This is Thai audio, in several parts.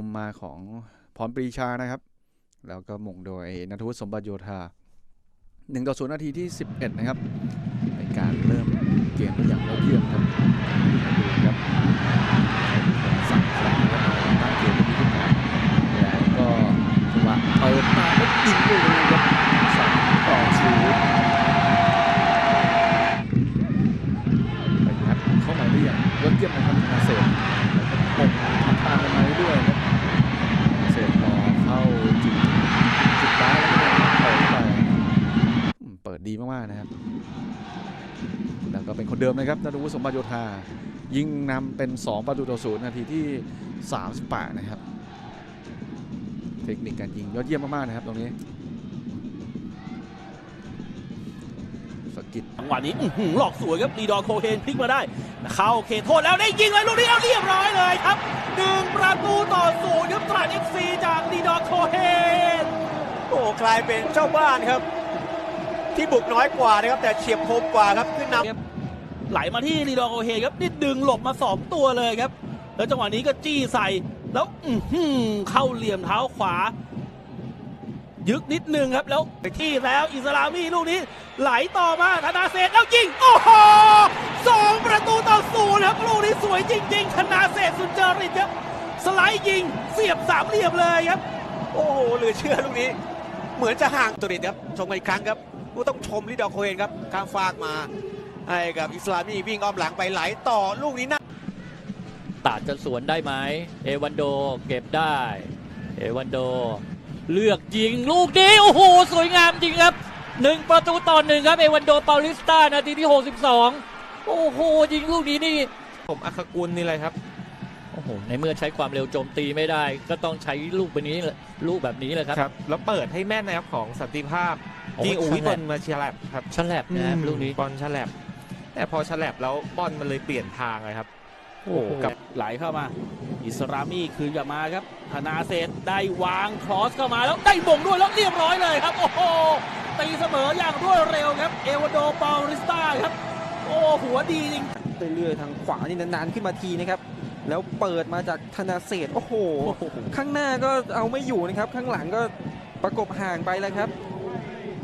มุมมาของพรปรีชานะครับ แล้วก็หม่งโดยนัทวุฒิสมบัติโยธา1ต่อ0นาทีที่ 11 นะครับในการเริ่มเกมอย่างยอดเยี่ยมครับดูครับสั่งครั้งครับตั้งเกมตรงนี้ขึ้นมาแล้วก็จังหวะเปิดมาแล้วยิงไปเลยครับสามต่อศูนย์ไปงัดเข้ามาได้อย่างยอดเยี่ยมนะครับธนาเศษแล้วก็ปงทำตามกันมาเรื่อยๆครับธนาเศษพอเข้าจุดจุดได้แล้วก็เปิดไปอืมเปิดดีมากๆนะครับ แล้วก็เป็ นคนเดิมนะครับนัทวุฒิสมบัติโยธา ยิงนำเป็น 2 ประตูต่อศูนย์นาทีที่ 38 นะครับ เทคนิคการยิงยอดเยี่ยมมาก ๆ นะครับตรงนี้สกกิดจังหวะนี้อื้อหือหลอกสวยครับดีดอร์โคเคนพลิกมาได้ เข้าเขตโทษแล้วได้ยิงเลยลูกนี้เอาเรียบร้อยเลยครับหนึ่งประตูต่อศูนย์ครับตราดเอฟซีจากดีดอร์โคเคนโอ้กลายเป็นเจ้าบ้านครับ ที่บุกน้อยกว่านะครับแต่เฉียบคมกว่าครับขึ้นนำ ไหลมาที่ดีดอร์โคเคนครับนี่ดึงหลบมาสองตัวเลยครับ แล้วจังหวะนี้ก็จี้ใส่แล้วอืเข้าเหลี่ยมเท้าขวา ยึกนิดนึงครับแล้วไปที่แล้วอิสลามีลูกนี้ ไหลต่อมาธนาเศษแล้วยิงโอ้โหสองประตูต่อศูนย์ครับลูกนี้สวยจริง ๆ ธนาเศษสุนเจริตครับ สไลด์ยิงเสียบสามเหลี่ยมเลยครับ โอ้โหเหลือเชื่อลูกนี้ เหมือนจะห่างตัวเด็ดครับชมอีกครั้งครับต้องชมลิดอร์โคเอนครับข้ามฟากมา ให้กับอิสลามีวิ่งอ้อมหลังไปไหลต่อลูกนี้น่าตาดจะสวนได้ไหมเอวันโดเก็บได้ เอวันโด เลือกยิงลูกนี้โอ้โหสวยงามจริงครับหนึ่งประตูต่อหนึ่งครับเอวันโดเปาลิสตานาทีที่ 62 โอ้โหยิงลูกนี้นี่ ผมอัครกุลนี่เลยครับโอ้โหในเมื่อใช้ความเร็วโจมตีไม่ได้ ก็ต้องใช้ลูกแบบนี้แหละลูกแบบนี้แหละครับครับ แล้วเปิดให้แม่นนะครับของสันติภาพโอ้ยิงอูวิฉบลัอบลมาเชียร์แลบครับฉลับนะครับลูกนี้บอลฉลับ แต่พอฉลับแล้วบอลมันเลยเปลี่ยนทางเลยครับ โอ้โหกับไหลเข้ามา อิสรามีคืนกลับมาครับธนาเศษได้วางครอสเข้ามาแล้วได้บ่งด้วยแล้วเรียบร้อยเลยครับ โอ้โหตีเสมออย่างรวดเร็วครับ เอวาโดเปาลิสตาครับ โอ้หัวดีจริงเรื่อยๆทางขวานี่นานๆขึ้นมาทีนะครับ แล้วเปิดมาจากธนาเศษโอ้โห ข้างหน้าก็เอาไม่อยู่นะครับ ข้างหลังก็ประกบห่างไปแล้วครับ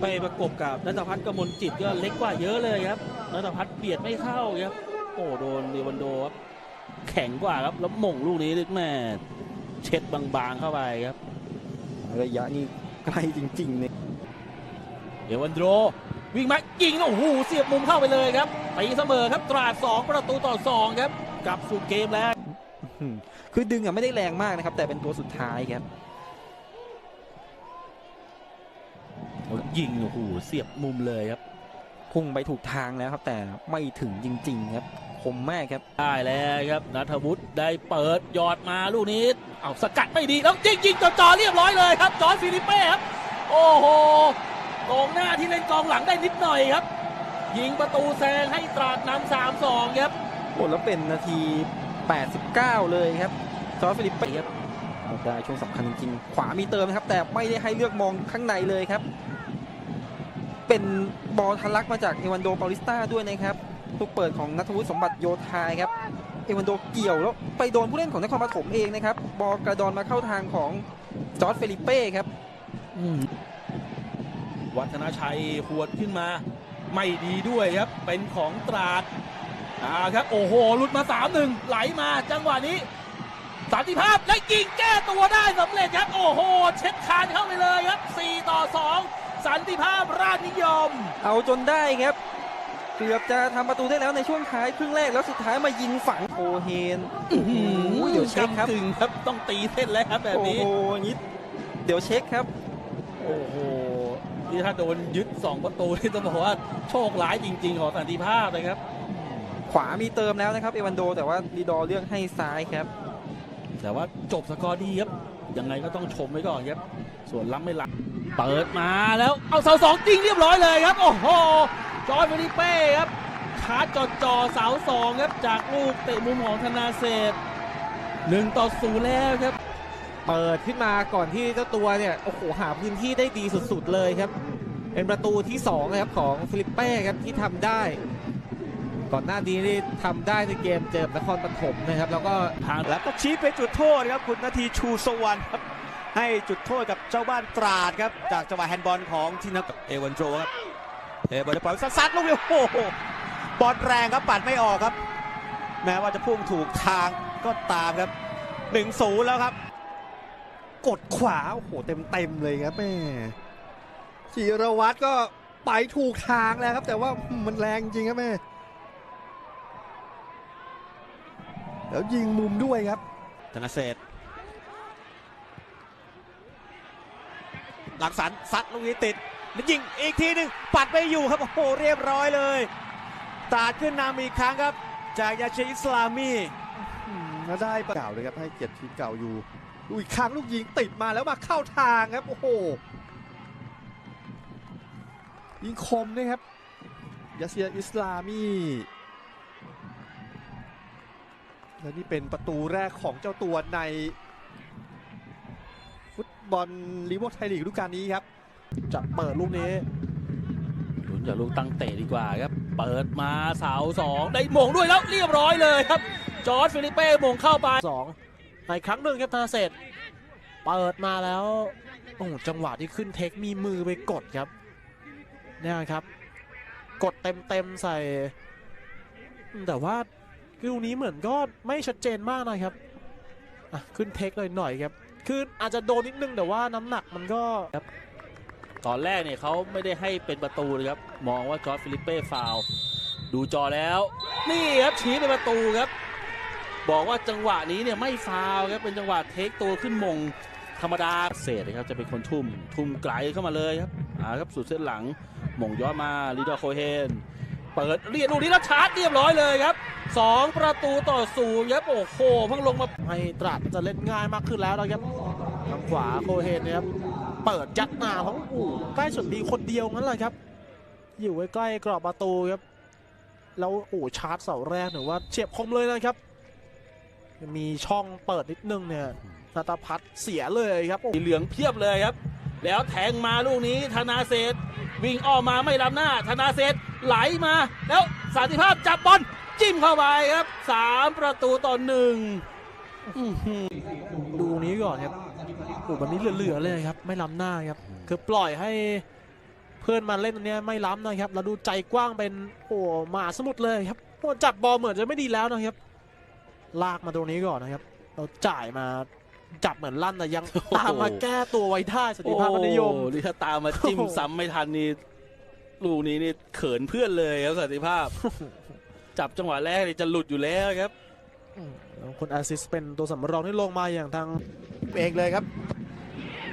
ไปประกบกับนัทพัฒน์กมลจิตก็เล็กกว่าเยอะเลยครับ นัทพัฒน์เบียดไม่เข้าครับ โอ้โดนเดวันโดครับแข็งกว่าครับแล้วหม่งลูกนี้แม่เช็ดบางๆเข้าไปครับ ระยะนี้ไกลจริงๆเนี่ยเอวันโดวิ่งมายิงโอ้โหเสียบมุมเข้าไปเลยครับตีเสมอครับตราด2ประตูต่อ 2 ครับกลับสู่เกมแล้วอืมคือดึงอะไม่ได้แรงมากนะครับ แต่เป็นตัวสุดท้ายครับยิงโอ้โหเสียบมุมเลยครับ พุ่งไปถูกทางแล้วครับ แต่ไม่ถึงจริง ๆ ครับคมมากครับ ได้แล้วครับนัทวุฒิได้เปิดยอดมาลูกนี้เอาสกัดไม่ดีแล้วยิงยิงจ่อๆเรียบร้อยเลยครับ จอร์จฟิลิปเป้ครับ โอ้โหกองหน้าที่เล่นกองหลังได้นิดหน่อยครับ ยิงประตูแซงให้ตราดนำสามสองครับโอ้แล้วเป็นนาที 89 เลยครับ จอร์จฟิลิปเป้ครับได้ช่วงสำคัญจริงๆขวามีเติมนะครับ แต่ไม่ได้ให้เลือกมองข้างในเลยครับ เป็นบอลทะลักมาจากเอวันโดปาลิสตาด้วยนะครับลูกเปิดของนัทวุฒิสมบัติโยธาครับเอวันโดเกี่ยวแล้วไปโดนผู้เล่นของนครปฐมเองนะครับ บอลกระดอนมาเข้าทางของจอร์จเฟลิเป้ครับวัฒนาชัยหวดขึ้นมา ไม่ดีด้วยครับ เป็นของตราดอ่าครับ โอ้โหหลุดมา3-1ไหลมาจังหวะนี้สันติภาพและยิงแก้ตัวได้สำเร็จครับ โอ้โห เช็ดคานเข้าไปเลยครับ 4 ต่อ 2 สันติภาพราชนิยม เอาจนได้ครับ เกือบจะทำประตูได้แล้วในช่วงท้ายครึ่งแรกแล้วสุดท้ายมายิงฝังโคเฮนโอ้โหเดี๋ยวเช็คครับกำกึ่งครับต้องตีเส้นแล้วครับแบบโอ้นี้โหอย่างนี้เดี๋ยวเช็คครับ โอ้โหนี่ถ้าโดนยึด 2 ประตูนี่ต้องบอกว่าโชคร้ายจริง ๆ ของสันติภาพนะครับ ขวามีเติมแล้วนะครับ เอวันโด แต่ว่าลีดอร์เลือกให้ซ้ายครับ แต่ว่าจบสกอร์ดีครับยังไงก็ต้องชมไว้ก่อนครับ ส่วนล้ำไม่ล้ำ เปิดมาแล้วเอาเสาสองจริงเรียบร้อยเลยครับ โอ้โหจอร์จเฟลิเป้ครับชาร์จจอจอเสาสองครับจากลูกเตะมุมของธนาเศษหนึ่งต่อศูนย์แล้วครับ เปิดขึ้นมาก่อนที่เจ้าตัวเนี่ยโอ้โหหาพื้นที่ได้ดีสุดๆเลยครับ เป็นประตูที่2นะครับของฟิลิปเป้ครับที่ทำได้ ก่อนหน้านี้นี่ทำได้ในเกมเจอกับนครปฐมนะครับ แล้วก็ทางแล้วก็ชี้ไปจุดโทษครับคุณนาทีชูสวรรค์ครับ ให้จุดโทษกับเจ้าบ้านตราดครับ จากจังหวะแฮนด์บอลของทีมนักเอวันโจครับเอวันโจปล่อยซัดๆลูกเดียวโอ้โหบอลแรงครับปัดไม่ออกครับ แม้ว่าจะพุ่งถูกทางก็ตามครับ1นศูนย์แล้วครับ กดขวาโอ้โหเต็มเต็มๆเลยครับแม่จิรวัตรก็ไปถูกทางแล้วครับ แต่ว่ามันแรงจริงครับแม่แล้วยิงมุมด้วยครับธนเศษ หลังสันซัดลูกนี้ติดแล้วยิงอีกทีหนึ่งปัดไปอยู่ครับโอ้โหเรียบร้อยเลยตาดขึ้นนำอีกครั้งครับ จากยาเชอิสลามีมาได้เก่าเลยครับให้เกียรติทีมเก่าอยู่ดูอีกครั้งลูกยิงติดมาแล้วมาเข้าทางครับ โอ้โห ยิงคมนะครับยาเซียอิสลามีและนี่เป็นประตูแรกของเจ้าตัวใน บอลลีโวไทยลีกฤดูกาลนี้ครับ จะเปิดลูกนี้ลุ้นจากลูกตั้งเตะดีกว่าครับ เปิดมาเสาสองได้มงด้วยแล้วเรียบร้อยเลยครับ จอร์ดฟิลิเป้มงเข้าไปสองในครั้งหนึ่งครับธนาเศษเปิดมาแล้วโอ้โหจังหวะที่ขึ้นเทคมีมือไปกดครับเนี่ยครับ กดเต็มเต็มๆใส่อืมแต่ว่าลูกนี้เหมือนก็ไม่ชัดเจนมากนะครับอะขึ้นเทคเลยหน่อยครับ คืออาจจะโดนนิดนึงแต่ว่าน้ำหนักมันก็ตอนแรกเนี่ยเขาไม่ได้ให้เป็นประตูเลยครับ มองว่าจอร์ดฟิลิเป้ฟาวดูจอแล้ว นี่ครับชี้เป็นประตูครับ บอกว่าจังหวะนี้เนี่ยไม่ฟาวครับเป็นจังหวะเทคตัวขึ้นมงธรรมดาเศษนะครับจะเป็นคนทุ่ม ทุ่มไกลเข้ามาเลยครับอ่าครับสุดเส้นหลังมงย้อนมาลีดอโคเฮน เปิดเรียนลูกนี้แล้วชาร์จเรียบร้อยเลยครับสองประตูต่อศูนย์ครับโอ้โหเพิ่งลงมาให้ตราดจะเล่นง่ายมากขึ้นแล้วนะครับทางขวาโคเฮนนะครับเปิดยัดหนาของอู่ใกล้สุดดีคนเดียวงั้นเลยครับ อยู่ใกล้กรอบประตูครับ แล้วโอ้ชาร์จเสาแรกหรือว่าเฉียบคมเลยนะครับ มีช่องเปิดนิดนึงเนี่ยนาตาพัฒน์เสียเลยครับสีเหลืองเพียบเลยครับ แล้วแทงมาลูกนี้ธนาเศษ วิ่งออกมาไม่รับหน้า ธนาเศษไหลมา แล้วสันติภาพจับบอลจิ้มเข้าไปครับสามประตูต่อหนึ่งดูตรงนี้ก่อนครับโอ้แบบนี้เหลือๆเลยครับ ไม่ล้ำหน้าครับ คือปล่อยให้เพื่อนมาเล่นตรงนี้ไม่ล้ำนะครับแล้วดูใจกว้างเป็นโอ้หมาสมุทรเลยครับโอ้จับบอลเหมือนจะไม่ดีแล้วนะครับ ลากมาตรงนี้ก่อนนะครับ เราจ่ายมา จับเหมือนลั่นแต่ยังตามมาแก้ตัวไว้ได้สติภาพมัธนิยมโอ้นี่ถ้าตามมาจิ้มโอ้โหซ้ำไม่ทันนี่ลูกนี้นี่เขินเพื่อนเลยครับสันติภาพ จับจังหวะแรกนี่จะหลุดอยู่แล้วครับอืมแล้วคนแอสซิสต์เป็นตัวสำรองที่ลงมาอย่างทางเองเลยครับ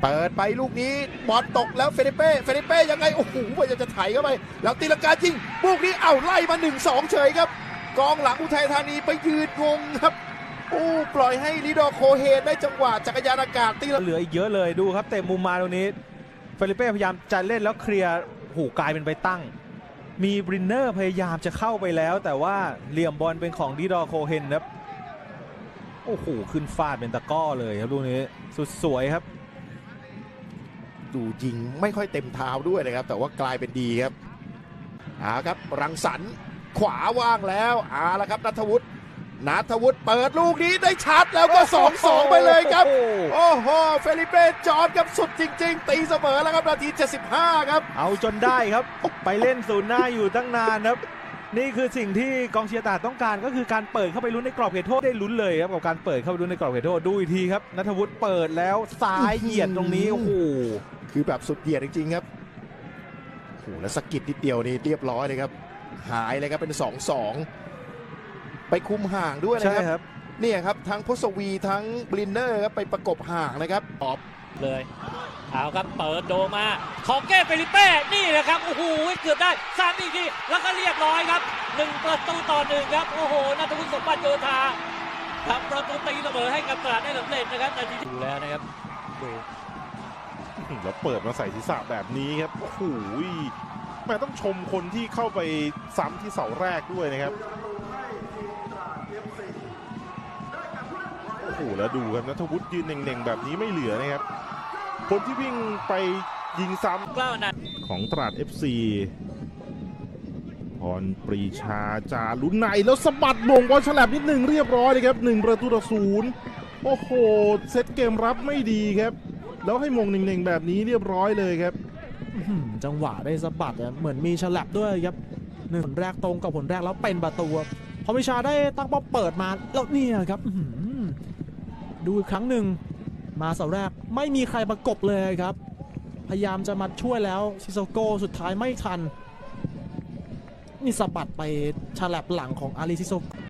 เปิดไปลูกนี้บอลตกแล้วเฟลิเป้เฟลิเป้ยังไงโอ้โหพยายามจะไถเข้าไป แล้วตีลังกาจริงลูกนี้เอ้าไล่มา1-2เฉยครับ กองหลังอุทัยธานีไปยืนงงครับโอ้ปล่อยให้ลิดอร์โคเฮนได้จังหวะจักรยานอากาศตีลังเหลืออีกเยอะเลยดูครับเตะมุมมาตรงนี้เฟลิเป้พยายามจะเล่นแล้วเคลียร์หูกลายเป็นไปตั้ง มีบรินเนอร์พยายามจะเข้าไปแล้ว แต่ว่าเหลี่ยมบอลเป็นของดีดอร์โคเฮนครับโอ้โหขึ้นฟาดเป็นตะกร้อเลยครับลูกนี้สุดสวยครับ ดูยิงไม่ค่อยเต็มเท้าด้วยนะครับ แต่ว่ากลายเป็นดีครับเอาครับรังสรรค์ขวาว่างแล้วเอาละครับนัทวุฒิ นัทวุฒิเปิดลูกนี้ได้ชัดแล้วก็ 2-2 ไปเลยครับ โอ้โห เฟลิเป้จอร์ดครับสุดจริง ๆ ตีเสมอแล้วครับนาที 75 ครับ เอาจนได้ครับ ไปเล่นศูนย์หน้าอยู่ตั้งนานครับ นี่คือสิ่งที่กองเชียร์ตราดต้องการก็คือการเปิดเข้าไปลุ้นในกรอบเขตโทษได้ลุ้นเลยครับกับการเปิดเข้าไปลุ้นในกรอบเขตโทษดูอีกทีครับนัทวุฒิเปิดแล้วซ้ายเหยียดตรงนี้โอ้โหคือแบบสุดเหยียดจริงๆครับโอ้โหแล้วสะกิดนิดเดียวนี่เรียบร้อยเลยครับหายเลยครับเป็น 2-2 ไปคุมห่างด้วยนะใช่ครับครับเนี่ยครับทั้งพศวีทั้งบลินเนอร์ครับไปประกบห่างนะครับออบเลยเอาครับเปิดโดมาขอแก้เฟลิเป้นี่แหละครับโอ้โหเกือบได้ซ้ำอีกทีแล้วก็เรียบร้อยครับหนึ่งประตูต่อหนึ่งครับโอ้โหนัทวุฒิสมบัติโยธาทำประตูตีเสมอให้กับตราดได้สำเร็จนะครับนาทีที่ดูแล้วนะครับดู แล้วเปิดมาใส่ศีรษะแบบนี้ครับโอ้โหแม่ต้องชมคนที่เข้าไปซ้ำที่เสาแรกด้วยนะครับ โอ้โหแล้วดูครับนัทวุฒิยืนเน่งๆ แบบนี้ไม่เหลือนะครับ คนที่วิ่งไปยิงซ้กล้าวนะำของตราด FC พรปรีชาจารุไนแล้วสะบัดมงบอลฉลับนิดหนึ่งเรียบร้อยเลยครับหนึ่งประตูต่อศูนย์โอ้โห เซตเกมรับไม่ดีครับ แล้วให้มงเน่งๆแบบนี้เรียบร้อยเลยครับจังหวะได้สะบัดเหมือนมีฉลับด้วยครับหนึ่งผลแรกตรงกับผลแรกแล้วเป็นประตูครับพอวิชาได้ตั้งป้าเปิดมาแล้วเนี่ยครับ ดูอีกครั้งหนึ่งมาเสาแรกไม่มีใครประกบเลยครับ พยายามจะมาช่วยแล้วซิโซโกสุดท้ายไม่ทัน นี่สะบัดไปฉลับหลังของอาริซิโซโก